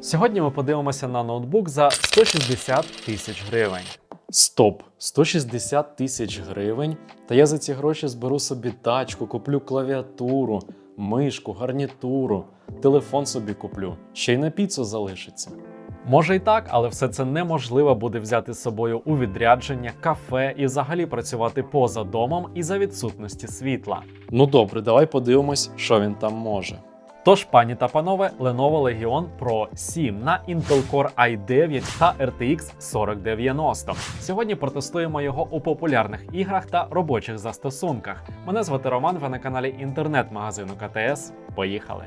Сьогодні ми подивимося на ноутбук за 160 тисяч гривень. Стоп! 160 тисяч гривень. Та я за ці гроші зберу собі тачку, куплю клавіатуру, мишку, гарнітуру, телефон собі куплю, ще й на піцу залишиться. Може і так, але все це неможливо буде взяти з собою у відрядження, кафе і взагалі працювати поза домом і за відсутності світла. Ну добре, давай подивимось, що він там може. Тож, пані та панове, Lenovo Legion Pro 7 на Intel Core i9 та RTX 4090. Сьогодні протестуємо його у популярних іграх та робочих застосунках. Мене звати Роман, ви на каналі інтернет-магазину КТС. Поїхали!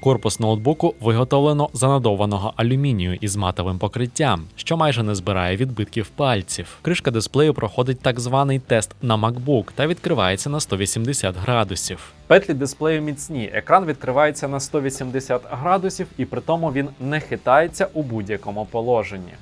Корпус ноутбуку виготовлено з анодованого алюмінію із матовим покриттям, що майже не збирає відбитків пальців. Кришка дисплею проходить так званий тест на MacBook та відкривається на 180 градусів. Петлі дисплею міцні, екран відкривається на 180 градусів, і при тому він не хитається у будь-якому положенні.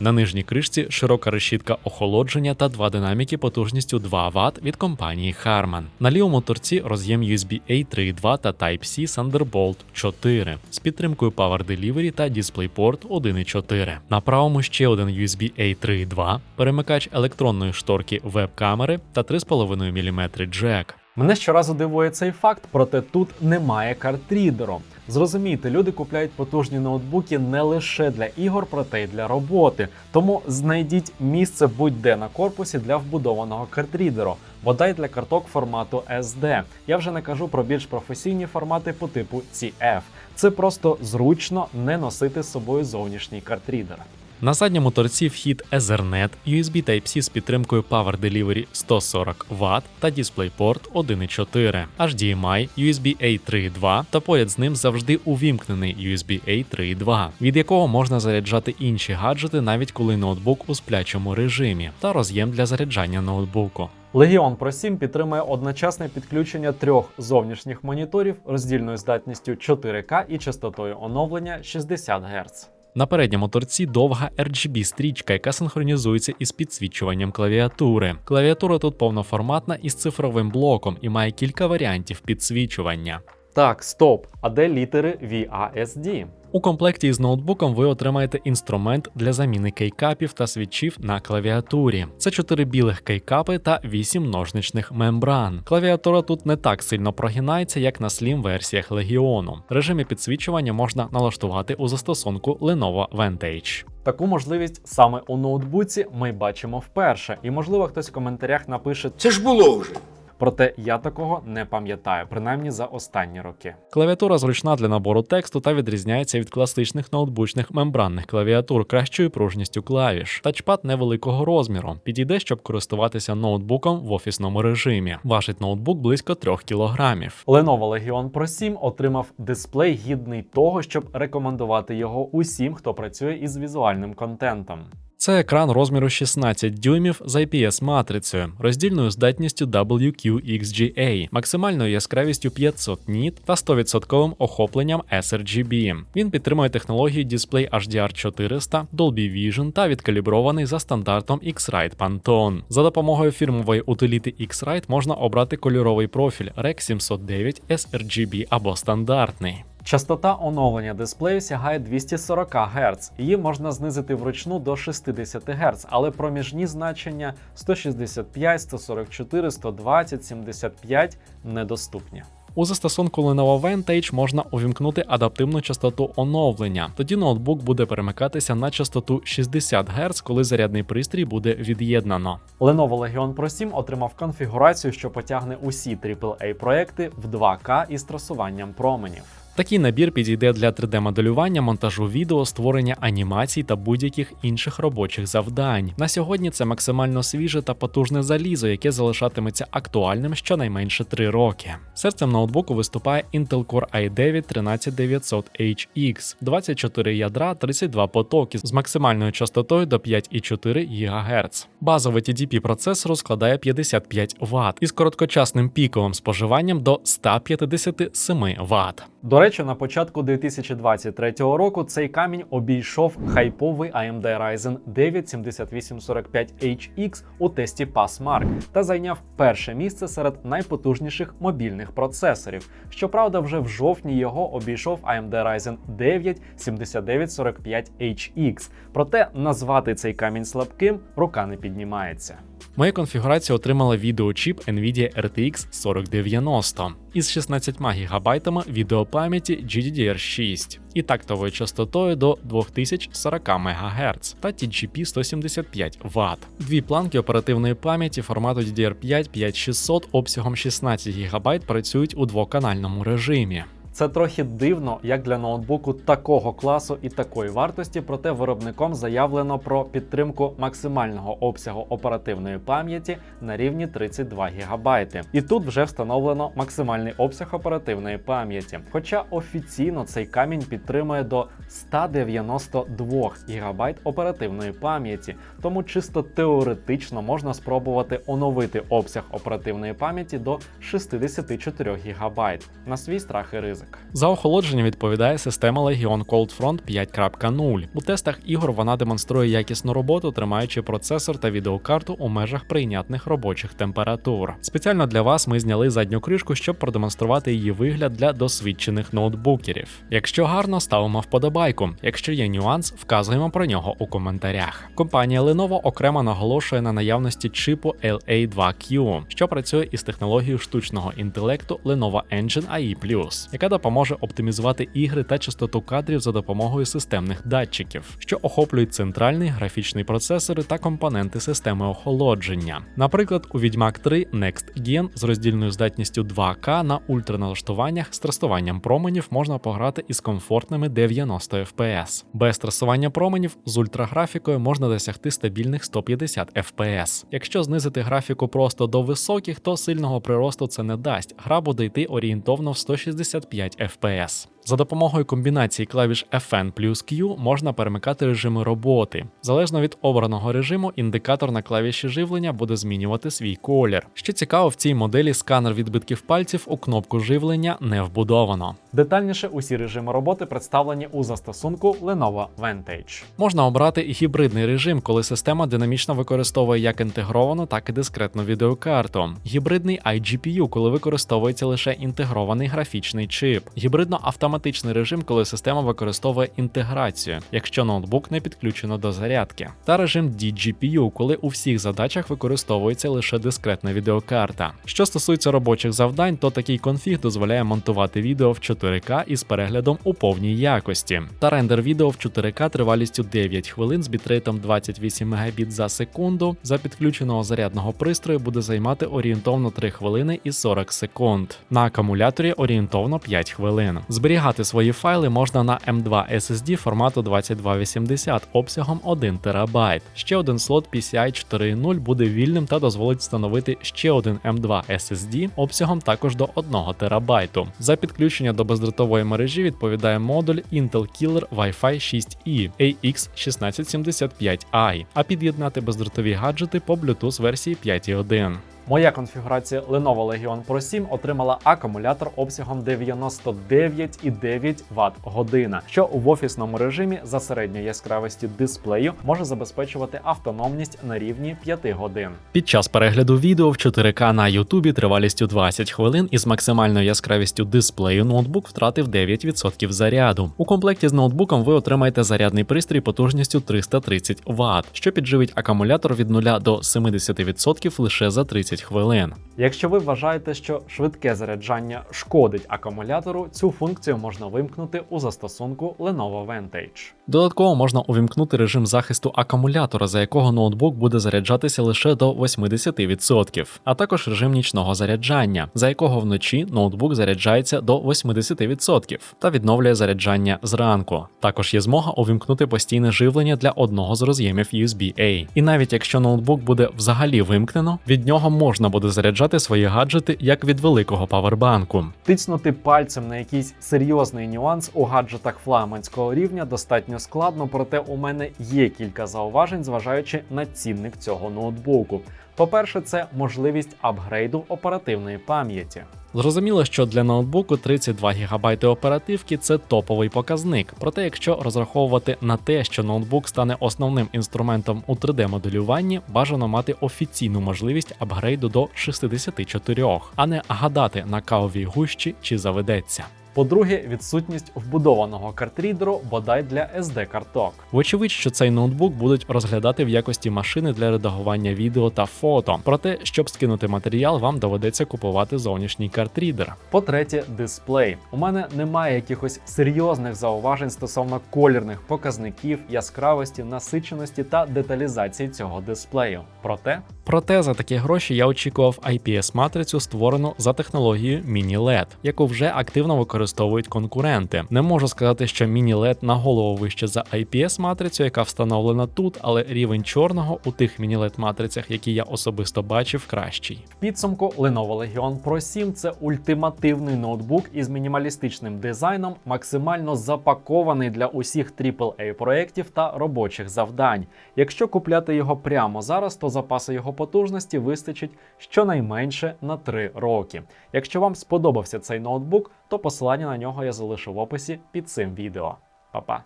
На нижній кришці широка решітка охолодження та два динаміки потужністю 2 Вт від компанії Harman. На лівому торці роз'єм USB-A 3.2 та Type-C Thunderbolt 4 з підтримкою Power Delivery та DisplayPort 1.4. На правому ще один USB-A 3.2, перемикач електронної шторки веб-камери та 3,5 мм джек. Мене щоразу дивує цей факт, проте тут немає картрідеру. Зрозумійте, люди купляють потужні ноутбуки не лише для ігор, проте й для роботи. Тому знайдіть місце будь-де на корпусі для вбудованого картрідеру, бодай для карток формату SD. Я вже не кажу про більш професійні формати по типу CF. Це просто зручно не носити з собою зовнішній картрідер. На задньому торці вхід Ethernet, USB Type-C з підтримкою Power Delivery 140 Вт та DisplayPort 1.4, HDMI, USB-A 3.2 та поряд з ним завжди увімкнений USB-A 3.2, від якого можна заряджати інші гаджети навіть коли ноутбук у сплячому режимі, та роз'єм для заряджання ноутбуку. Legion Pro 7 підтримує одночасне підключення трьох зовнішніх моніторів роздільною здатністю 4К і частотою оновлення 60 Гц. На передньому торці довга RGB стрічка, яка синхронізується із підсвічуванням клавіатури. Клавіатура тут повноформатна із цифровим блоком і має кілька варіантів підсвічування. Так, стоп. А де літери VASD? У комплекті із ноутбуком ви отримаєте інструмент для заміни кейкапів та свічів на клавіатурі. Це 4 білих кейкапи та 8 ножничних мембран. Клавіатура тут не так сильно прогинається, як на Slim версіях Легіону. Режими підсвічування можна налаштувати у застосунку Lenovo Vantage. Таку можливість саме у ноутбуці ми бачимо вперше, і можливо хтось в коментарях напише Це ж було вже. Проте я такого не пам'ятаю, принаймні за останні роки. Клавіатура зручна для набору тексту та відрізняється від класичних ноутбучних мембранних клавіатур кращою пружністю клавіш. Тачпад невеликого розміру, підійде, щоб користуватися ноутбуком в офісному режимі. Важить ноутбук близько 3 кілограмів. Lenovo Legion Pro 7 отримав дисплей гідний того, щоб рекомендувати його усім, хто працює із візуальним контентом. Це екран розміру 16 дюймів з IPS-матрицею, роздільною здатністю WQXGA, максимальною яскравістю 500 ніт та 100% охопленням sRGB. Він підтримує технологію Display HDR 400, Dolby Vision та відкалібрований за стандартом X-Rite Pantone. За допомогою фірмової утиліти X-Rite можна обрати кольоровий профіль REC 709 sRGB або стандартний. Частота оновлення дисплею сягає 240 Гц. Її можна знизити вручну до 60 Гц, але проміжні значення 165, 144, 120, 75 недоступні. У застосунку Lenovo Vantage можна увімкнути адаптивну частоту оновлення. Тоді ноутбук буде перемикатися на частоту 60 Гц, коли зарядний пристрій буде від'єднано. Lenovo Legion Pro 7 отримав конфігурацію, що потягне усі AAA проекти в 2К із трасуванням променів. Такий набір підійде для 3D-моделювання, монтажу відео, створення анімацій та будь-яких інших робочих завдань. На сьогодні це максимально свіже та потужне залізо, яке залишатиметься актуальним щонайменше 3 роки. Серцем ноутбуку виступає Intel Core i9 13900HX, 24 ядра, 32 потоки з максимальною частотою до 5,4 ГГц. Базовий TDP процесор складає 55 Вт із короткочасним піковим споживанням до 157 Вт. До речі, на початку 2023 року цей камінь обійшов хайповий AMD Ryzen 9 7845HX у тесті PassMark та зайняв перше місце серед найпотужніших мобільних процесорів. Щоправда, вже в жовтні його обійшов AMD Ryzen 9 7945HX. Проте назвати цей камінь слабким рука не піднімається. Моя конфігурація отримала відеочіп NVIDIA RTX 4090 із 16 ГБ відеопам'яті GDDR6 і тактовою частотою до 2040 МГц та TGP 175 Вт. Дві планки оперативної пам'яті формату DDR5 5600 обсягом 16 ГБ працюють у двоканальному режимі. Це трохи дивно, як для ноутбуку такого класу і такої вартості, проте виробником заявлено про підтримку максимального обсягу оперативної пам'яті на рівні 32 ГБ. І тут вже встановлено максимальний обсяг оперативної пам'яті. Хоча офіційно цей камінь підтримує до 192 ГБ оперативної пам'яті, тому чисто теоретично можна спробувати оновити обсяг оперативної пам'яті до 64 ГБ на свій страх і ризик. За охолодження відповідає система Legion Cold Front 5.0. У тестах ігор вона демонструє якісну роботу, тримаючи процесор та відеокарту у межах прийнятних робочих температур. Спеціально для вас ми зняли задню кришку, щоб продемонструвати її вигляд для досвідчених ноутбукерів. Якщо гарно, ставимо вподобайку. Якщо є нюанс, вказуємо про нього у коментарях. Компанія Lenovo окремо наголошує на наявності чипу LA2Q, що працює із технологією штучного інтелекту Lenovo Engine AI+, яка допоможе оптимізувати ігри та частоту кадрів за допомогою системних датчиків, що охоплюють центральний графічний процесори та компоненти системи охолодження. Наприклад, у Відьмак 3 Next Gen з роздільною здатністю 2К на ультраналаштуваннях з трасуванням променів можна пограти із комфортними 90 FPS. Без трасування променів з ультраграфікою можна досягти стабільних 150 FPS. Якщо знизити графіку просто до високих, то сильного приросту це не дасть. Гра буде йти орієнтовно в 165 FPS. За допомогою комбінації клавіш FN плюс Q можна перемикати режими роботи. Залежно від обраного режиму, індикатор на клавіші живлення буде змінювати свій колір. Що цікаво, в цій моделі сканер відбитків пальців у кнопку живлення не вбудовано. Детальніше усі режими роботи представлені у застосунку Lenovo Vantage. Можна обрати і гібридний режим, коли система динамічно використовує як інтегровану, так і дискретну відеокарту. Гібридний iGPU, коли використовується лише інтегрований графічний чип. Гібридно автоматичний режим, коли система використовує інтеграцію, якщо ноутбук не підключено до зарядки. Та режим DGPU, коли у всіх задачах використовується лише дискретна відеокарта. Що стосується робочих завдань, то такий конфіг дозволяє монтувати відео в 4К із переглядом у повній якості. Та рендер відео в 4К тривалістю 9 хвилин з бітрейтом 28 Мбіт за секунду за підключеного зарядного пристрою буде займати орієнтовно 3 хвилини і 40 секунд. На акумуляторі орієнтовно 5 хвилин. Зберігати свої файли можна на M2 SSD формату 2280 обсягом 1 ТБ. Ще один слот PCI 4.0 буде вільним та дозволить встановити ще один M2 SSD обсягом також до 1 ТБ. За підключення до бездротової мережі відповідає модуль Intel Killer Wi-Fi 6E AX1675i, а під'єднати бездротові гаджети по Bluetooth версії 5.1. Моя конфігурація Lenovo Legion Pro 7 отримала акумулятор обсягом 99,9 Вт година, що в офісному режимі за середньої яскравості дисплею може забезпечувати автономність на рівні 5 годин. Під час перегляду відео в 4К на YouTube тривалістю 20 хвилин із максимальною яскравістю дисплею ноутбук втратив 9% заряду. У комплекті з ноутбуком ви отримаєте зарядний пристрій потужністю 330 Вт, що підживить акумулятор від 0 до 70% лише за 30 хвилин. Якщо ви вважаєте, що швидке заряджання шкодить акумулятору, цю функцію можна вимкнути у застосунку Lenovo Vantage. Додатково можна увімкнути режим захисту акумулятора, за якого ноутбук буде заряджатися лише до 80%, а також режим нічного заряджання, за якого вночі ноутбук заряджається до 80% та відновлює заряджання зранку. Також є змога увімкнути постійне живлення для одного з роз'ємів USB-A. І навіть якщо ноутбук буде взагалі вимкнено, від нього можна буде заряджати свої гаджети як від великого павербанку. Тицнути пальцем на якийсь серйозний нюанс у гаджетах флагманського рівня достатньо складно, проте у мене є кілька зауважень, зважаючи на цінник цього ноутбуку. По-перше, це можливість апгрейду оперативної пам'яті. Зрозуміло, що для ноутбуку 32 ГБ оперативки це топовий показник. Проте, якщо розраховувати на те, що ноутбук стане основним інструментом у 3D-моделюванні, бажано мати офіційну можливість апгрейду до 64, а не гадати на кавовій гущі чи заведеться. По-друге, відсутність вбудованого картрідеру бодай для SD карток. Вочевидь, що цей ноутбук будуть розглядати в якості машини для редагування відео та фото. Проте, щоб скинути матеріал, вам доведеться купувати зовнішній картрідер. По-третє, дисплей. У мене немає якихось серйозних зауважень стосовно колірних показників, яскравості, насиченості та деталізації цього дисплею. Проте, проте за такі гроші я очікував IPS-матрицю, створену за технологією Mini LED, яку вже активно використовують конкуренти. Не можу сказати, що Mini LED на голову вище за IPS-матрицю, яка встановлена тут, але рівень чорного у тих Mini LED матрицях, які я особисто бачив, кращий. Підсумку Lenovo Legion Pro 7 це ультимативний ноутбук із мінімалістичним дизайном, максимально запакований для усіх AAA проєктів та робочих завдань. Якщо купляти його прямо зараз, то запасу його потужності вистачить щонайменше на 3 роки. Якщо вам сподобався цей ноутбук, то посилання на нього я залишу в описі під цим відео. Па-па!